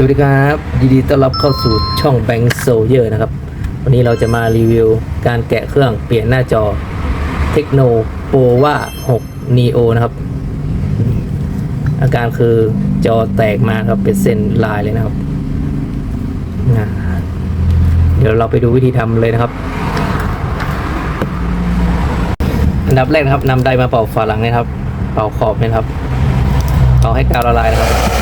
สวัสดีครับยินดีต้อนรับเข้าสู่ช่อง Bank s o l d i e r นะครับ วันนี้เราจะมารีวิวการแกะเครื่องเปลี่ยนหน้าจอ Tecno p o w a 6 Neo นะครับ อาการคือจอแตกมาครับเป็นเส้นลายเลยนะครับ เดี๋ยวเราไปดูวิธีทำเลยนะครับ อันดับแรกนะครับนำไดมาเป่าฝาหลังนะครับ เป่าขอบนะครับเป่าให้กาวละลายนะครับ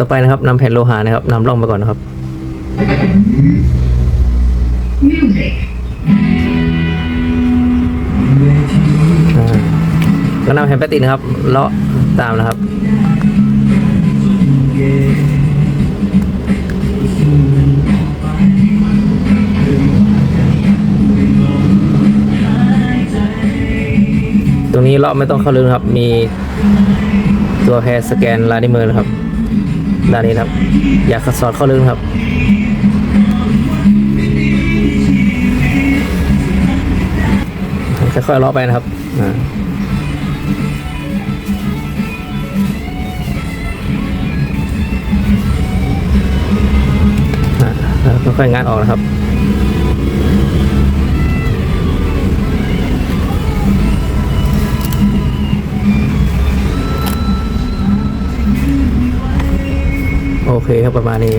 ต่อไปนะครับนำแผ่นโลหะนะครับนำร่องมาก่อนนะครับ Music. อ่าก็นำแผ่นพลาสติกนะครับเลาะตามนะครับตรงนี้เลาะไม่ต้องเข้าลึกนะครับ มีตัวแพรสแกนลายนิ้วมือนะครับ ด้านนี้ครับ อยาขัดสอดเข้าลึกนครับ ค่อยๆเลาะไปนะครับอ่าแล้วค่อยๆงานออกนะครับ เคครับประมาณนี้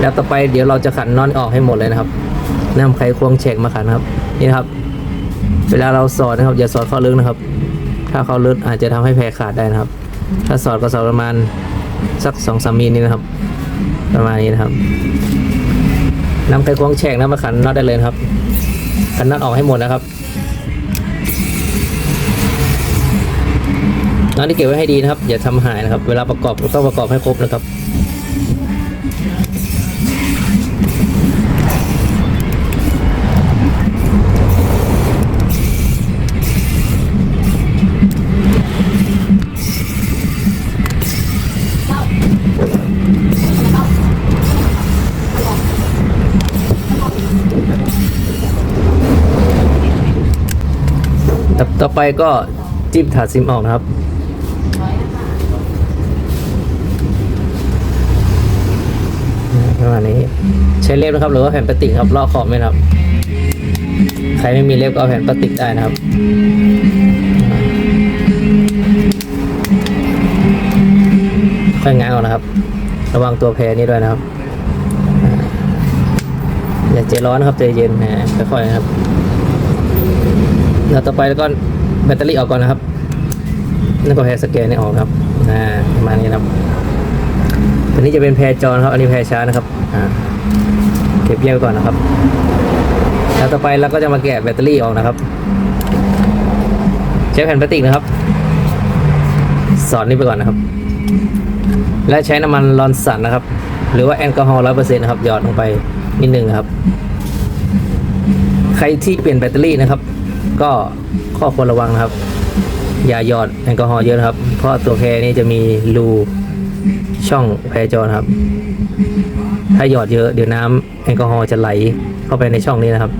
แล้วต่อไปเดี๋ยวเราจะขันน็อตออกให้หมดเลยนะครับนำไขควงเช็คมาขันครับ นี่ครับ เวลาเราสอดนะครับ อย่าสอดเข้าลึกนะครับ ถ้าเข้าลึกอาจจะทำให้แผลขาดได้นะครับ ถ้าสอดก็สอดประมาณสักสองสามมิลนี่นะครับ ประมาณนี้นะครับนำไขควงแฉกนะมาขันน็อตได้เลยครับขันน็อตออกให้หมดนะครับน็อตที่เก็บไว้ให้ดีนะครับ อย่าทำหายนะครับ เวลาประกอบต้องประกอบให้ครบนะครับ ต่อไปก็จิ้มถาดซิมออกนะครับ ประมาณนี้ใช้เล็บนะครับหรือว่าแผ่นพลาสติกครับลอกขอบไหมครับ ใครไม่มีเล็บก็เอาแผ่นพลาสติกได้นะครับค่อยง้างออกนะครับ ระวังตัวแพรนี่ด้วยนะครับอย่าใจร้อนนะครับใจเย็นนะค่อยๆนะครับแล้วต่อไปแล้วก็แบตเตอรี่ออกก่อนนะครับ แล้วก็แพรสแกนนี่ออกครับประมาณนี้นะครับ ตัวนี้จะเป็นแพรจอนครับ อันนี้แพรช้านะครับเก็บแยกไว้ก่อนนะครับ แล้วต่อไปเราก็จะมาแกะแบตเตอรี่ออกนะครับ ใช้แผ่นพลาสติกนะครับ สอดนี่ไปก่อนนะครับ และใช้น้ำมันลอนสันนะครับ หรือว่าแอลกอฮอล์ร้อยเปอร์เซ็นต์นะครับหยอดลงไปนิดนึงนะครับ ใครที่เปลี่ยนแบตเตอรี่นะครับ ก็ข้อควรระวังนะครับ อย่าหยอดแอลกอฮอล์เยอะนะครับ เพราะตัวแพรนี่จะมีรู ช่องแพรจอครับ ถ้าหยอดเยอะเดี๋ยวน้ำแอลกอฮอล์จะไหลเข้าไปในช่องนี้นะครับ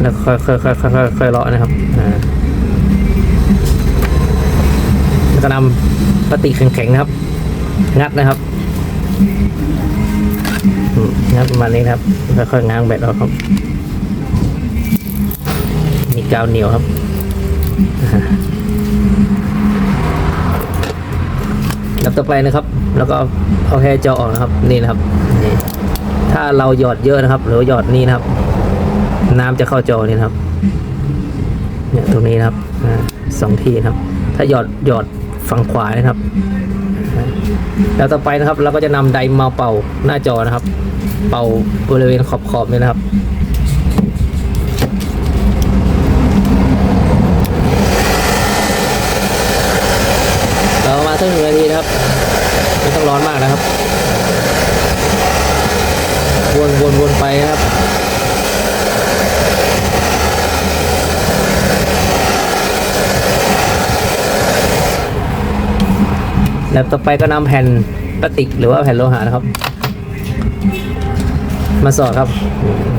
แล้วค่อยค่อยค่อยค่อยค่อยเลาะนะครับแล้วก็นำพลาสติกแข็งๆนะครับ งัดนะครับงัดประมาณนี้นะครับ ค่อยๆง้างแบตออกครับ มีกาวเหนียวครับ แล้วต่อไปนะครับ แล้วก็เอาแพรจอออกนะครับนี่นะครับนี่ถ้าเราหยอดเยอะนะครับ หรือหยอดนี่นะครับ น้ำจะเข้าจอนี่นะครับเนี่ยตรงนี้นะครับสองที่นะครับ ถ้าหยอดหยอดฝั่งขวานะครับ แล้วต่อไปนะครับ เราก็จะนำไดร์มาเป่าหน้าจอนะครับ เป่าบริเวณขอบขอบๆนี่นะครับ เรามาสักหนึ่งนาทีนะครับ ไม่ต้องร้อนมากนะครับ วนวนวนไปนะครับ แล้วต่อไปก็นำแผ่นพลาสติกหรือว่าแผ่นโลหะนะครับ มาสอดครับ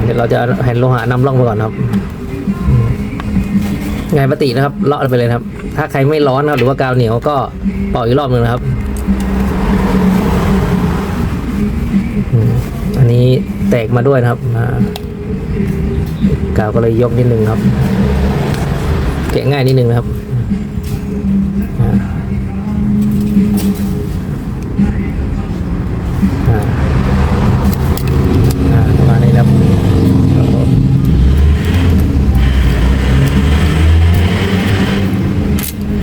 เดี๋ยวเราจะแผ่นโลหะนำร่องไปก่อนครับไงปกตินะครับเลาะไปเลยครับ ถ้าใครไม่ร้อนครับหรือว่ากาวเหนียวก็ปอกอีกรอบหนึ่งนะครับ อันนี้แตกมาด้วยนะครับกาวก็เลยยกนิดนึงครับ แกะง่ายนิดนึงนะครับอ่าอ่าอ่าประมาณนี้นะครับครับผม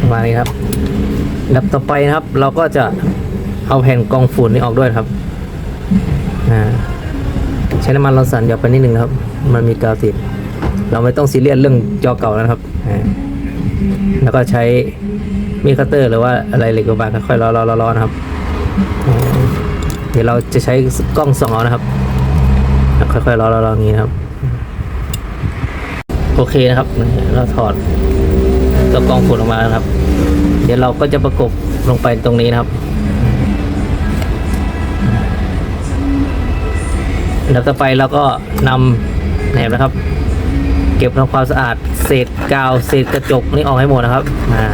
ประมาณนี้ ครับดับต่อไปนะครับ เราก็จะเอาแผ่นกองฝุ่นนี้ออกด้วยครับใช้น้ำมันเราสั่นหยอกไปนิดนึงนะครับ มันมีกาวติด เราไม่ต้องซีเรียสเรื่องจอเก่าแล้วนะครับแล้วก็ใช้มีดคัตเตอร์ หรือว่าอะไรเหล็กบางๆค่อยๆล้อๆๆๆนะครับ เดี๋ยวเราจะใช้กล้องส่องเอานะครับ ค่อยๆล้อๆๆอย่างนี้ครับ โอเคนะครับ เราถอดตัวกล้องฝุ่นออกมานะครับ ดี๋ยวเราก็จะประกบลงไปตรงนี้นะครับอันดับต่อไปเราก็นำแหนบนะครับ เก็บทำความสะอาดเศษกาวเศษกระจกนี่ออกให้หมดนะครับอ่า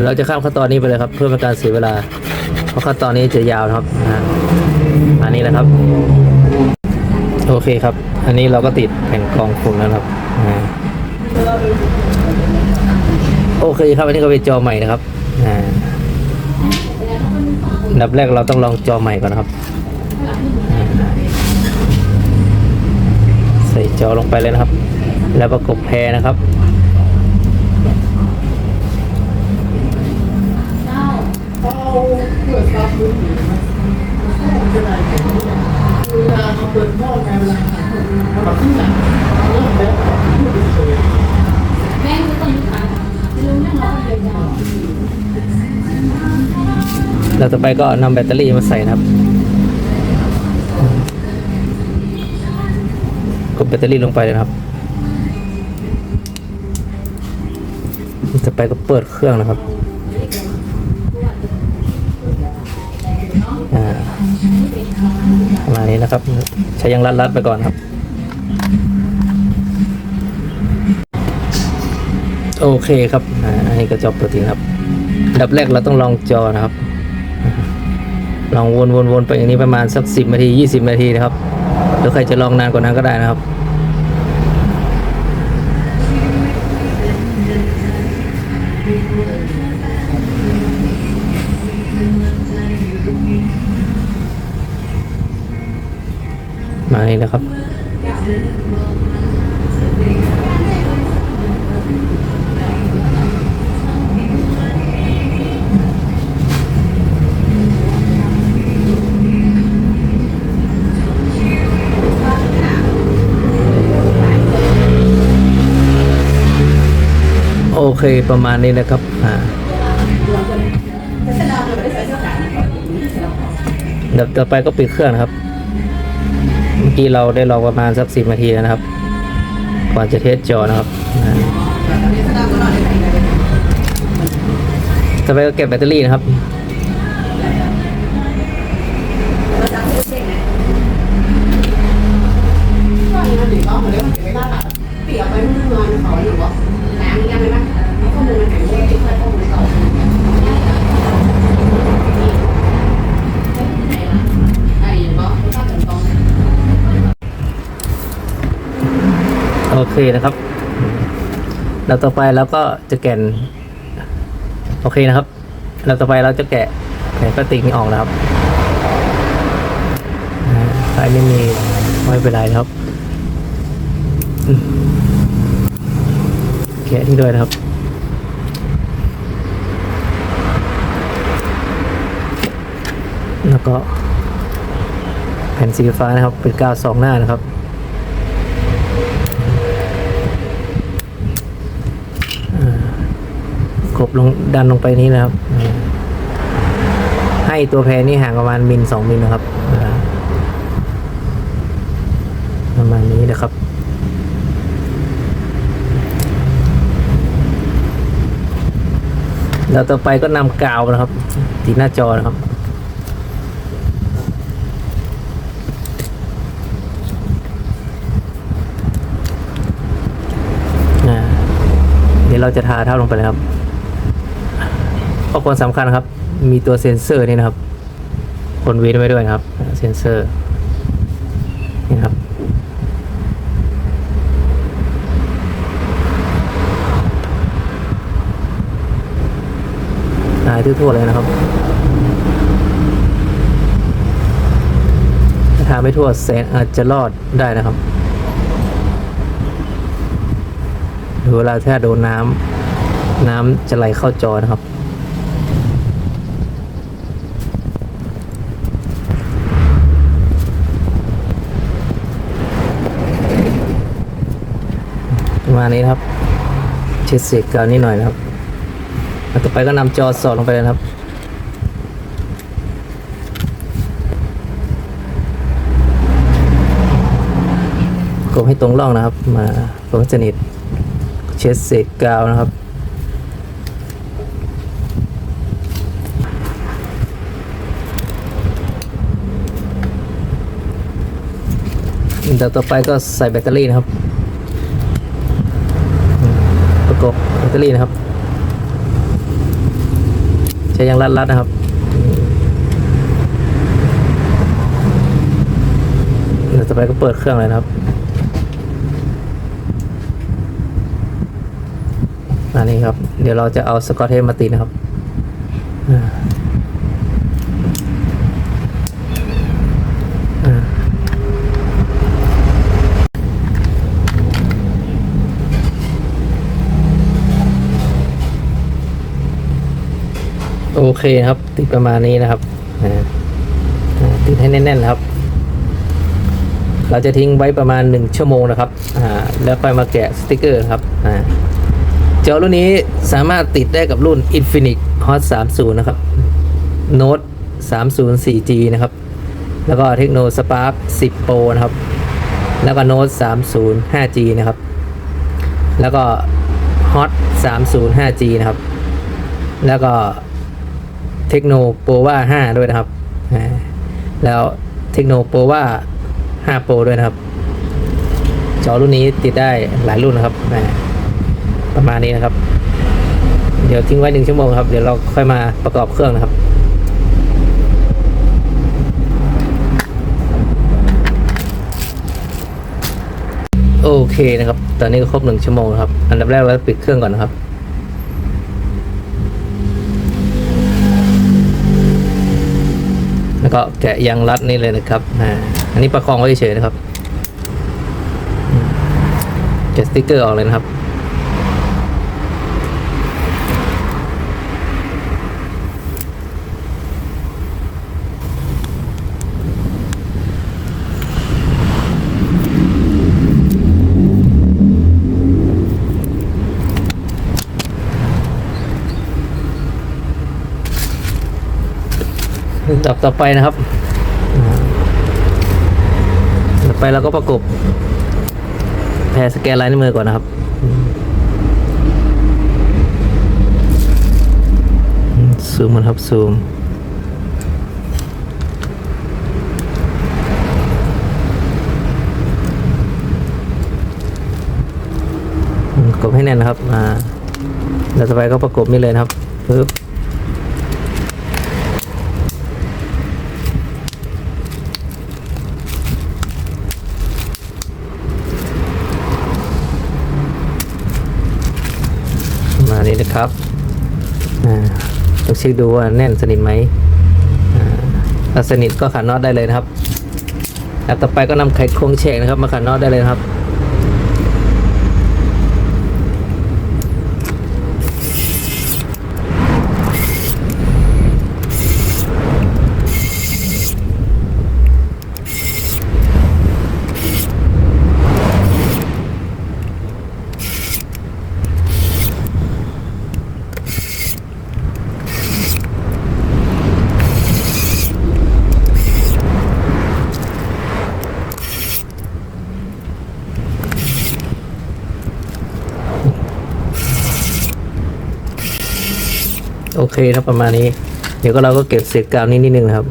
ดี๋ยวเราจะข้ามขั้นตอนนี้ไปเลยครับ เพื่อเป็นการเสียเวลา เพราะขั้นตอนนี้จะยาวนะครับอันนี้นะครับ โอเคครับ อันนี้เราก็ติดแผ่นกรองฝุ่นแล้วครับโอเคครับอันนี้ก็เป็นจอใหม่นะครับอันดับแรกเราต้องลองจอใหม่ก่อนนะครับ ใส่จอลงไปเลยนะครับ แล้วประกบแพรนะครับ แล้วต่อไปก็นำแบตเตอรี่มาใส่นะครับ กดแบตเตอรี่ลงไปเลยนะครับต่อไปก็เปิดเครื่องนะครับ นี้นะครับ ใช้ยังรัดๆไปก่อนครับ โอเคครับอันนี้ก็จบตัวทีครับดับแรกเราต้องลองจอนะครับ ลองวนๆไปอย่างนี้ประมาณสักสิบนาทียี่สิบนาทีนะครับหรือใครจะลองนานกว่านั้นก็ได้นะครับ มาเลยนะครับ โอเคประมาณนี้นะครับอ่าเดี๋ยวต่อไปก็ปิดเครื่องนะครับ กี้เราได้ลองประมาณสักสิบนาทีแล้วนะครับ ก่อนจะเทสจอนะครับอ่าต่อไปก็เก็บแบตเตอรี่นะครับ เปียกไปเมื่อวานเขาอยู่วะแหงยังไงบ้างข้อมูลมันแหงไม่ได้ค่อยข้อมูลเก่าไอ้ยังบอกถ้าถึงตรง โอเค นะครับ แล้วต่อไปเราก็จะแกนโอเคนะครับ แล้วต่อไปเราจะแกะแผ่นพลาสติกนี้ออกนะครับอ่าใครไม่มีไม่เป็นไรนะครับแกะนี่ด้วยนะครับแล้วก็แผ่นสีฟ้านะครับ เป็นกาวสองหน้านะครับ กบ ลงดันลงไปนี้นะครับ ให้ตัวแพรนี่ห่างประมาณมิลสองมิลนะครับประมาณนี้นะครับแล้วต่อไปก็นำกาวนะครับติดหน้าจอนะครับ เดี๋ยวเราจะทาเท่าลงไปเลยครับ ข้อควรสำคัญนะครับ มีตัวเซ็นเซอร์นี่นะครับ คนเว้นไว้ด้วยนะครับ เซ็นเซอร์นี่ครับหายทั่วๆเลยนะครับถ้าทาไม่ทั่วแสงอาจจะรอดได้นะครับหรือเวลาถ้าโดนน้ำน้ำจะไหลเข้าจอนะครับ มาณนี้นะครับ เช็ดเศษกาวนิดหน่อยนะครับต่อไปก็นำจอสอดลงไปเลยนะครับกดให้ตรงร่องนะครับ มาตรงสนิทเช็ดเศษกาวนะครับ เดี๋ยวต่อไปก็ใส่แบตเตอรี่นะครับ กบแบตเตอรี่นะครับ ใช้ยางรัดๆนะครับเดี๋ยวต่อไปก็เปิดเครื่องเลยนะครับอันนี้ครับ เดี๋ยวเราจะเอาสกอตเทปมาติดนะครับอ่าอ่าโอ เคครับ ติดประมาณนี้นะครับติดให้แน่นๆนะครับเราจะทิ้งไว้ประมาณ 1 ชั่วโมงนะครับ อ่า แล้วค่อยมาแกะสติกเกอร์ครับ อ่า จอรุ่นนี้สามารถติดได้กับรุ่น Infinix Hot 30 นะครับ Note 30 4G นะครับ แล้วก็ Tecno Spark 10 Pro นะครับ แล้วก็ Note 30 5G นะครับ แล้วก็ Hot 30 5G นะครับ แล้วก็ Tecno Pova 5ด้วยนะครับ แล้ว Tecno Pova 5 Pro ด้วยนะครับ จอรุ่นนี้ติดได้หลายรุ่นนะครับ ประมาณนี้นะครับ เดี๋ยวทิ้งไว้หนึ่งชั่วโมงครับ เดี๋ยวเราค่อยมาประกอบเครื่องนะครับโอเคนะครับ ตอนนี้ก็ครบหนึ่งชั่วโมงครับ อันดับแรกเราปิดเครื่องก่อนนะครับ แล้วก็แกะยางรัดนี่เลยนะครับอันนี้ประคองไว้เฉยนะครับแกะสติ๊กเกอร์ออกเลยนะครับ ดับต่อไปนะครับต่อไปเราก็ประกบแพรสแกนลายนิ้วมือก่อนนะครับ ซูมมันครับซูมอืมกดให้แน่นนะครับ อ่าแล้วต่อไปก็ประกบนี่เลยนะครับปึ๊บ ประมาณนี้นะครับ อ่า ต้องเช็คดูว่าแน่นสนิทไหมถ้าสนิทก็ขันน็อตได้เลยนะครับแล้วต่อไปก็นำไขควงเฉกนะครับ มาขันน็อตได้เลยครับ คครับประมาณนี้ เดี๋ยวก็เราก็เก็บเศษกาวนี้นิดนึงนะครับ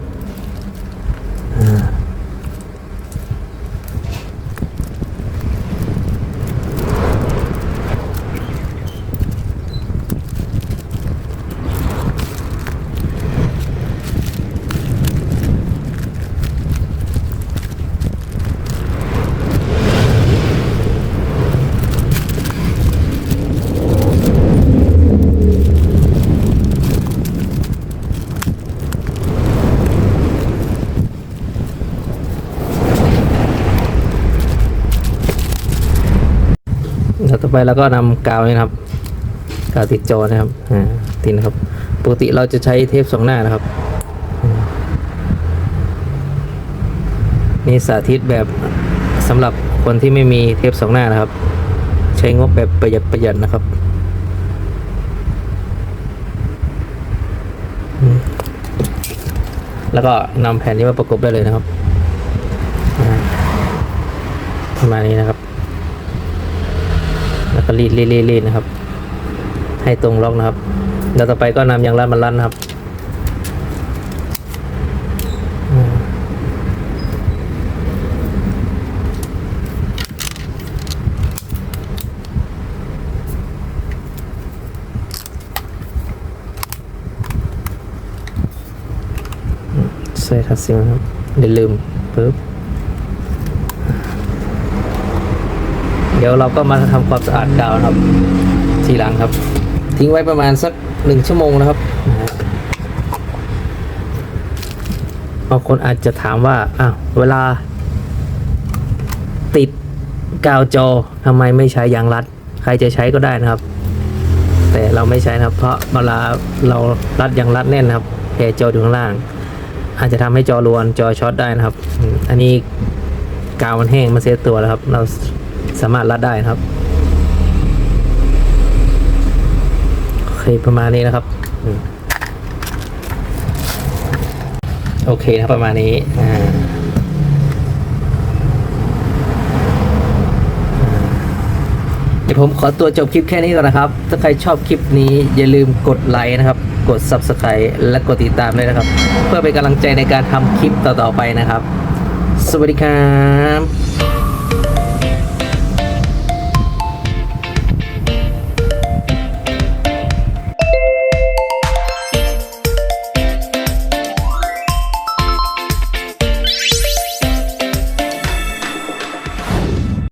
ต่อไปเราก็นำกาวนี่นะครับกาวติดจอนะครับอ่าติดนะครับ ปกติเราจะใช้เทปสองหน้านะครับนี่สาธิตแบบสำหรับคนที่ไม่มีเทปสองหน้านะครับ ใช้งบแบบประหยัดประหยัดนะครับแล้วก็นำแผ่นนี้มาประกบได้เลยนะครับประมาณนี้นะครับ ก็รีดรีดรีดนะครับ ให้ตรงล็อกนะครับแล้วต่อไปก็นำยางรัดมารัดนะครับใส่ทัดซิลนะครับเดี๋ยวลืมปึ๊บ เดี๋ยวเราก็มาทำความสะอาดกาวนะครับ ทีหลังครับ ทิ้งไว้ประมาณสักหนึ่งชั่วโมงนะครับบางคนอาจจะถามว่าอ้าวเวลา ติดกาวจอทำไมไม่ใช้ยางรัด ใครจะใช้ก็ได้นะครับ แต่เราไม่ใช้นะครับ เพราะเวลาเรารัดยางรัดแน่นนะครับแผรจออยู่ข้างล่าง อาจจะทำให้จอรวนจอช็อตได้นะครับ อันนี้กาวมันแห้งมันเซตตัวแล้วครับ เรา สามารถรัดได้นะครับโอเคประมาณนี้นะครับโอเคนะครับประมาณนี้อ่าเดี๋ยวผมขอตัวจบคลิปแค่นี้ก่อนนะครับ ถ้าใครชอบคลิปนี้อย่าลืมกดไลค์นะครับ กด Subscribe และกดติดตามด้วยนะครับ เพื่อเป็นกำลังใจในการทำคลิปต่อๆไปนะครับ สวัสดีครับ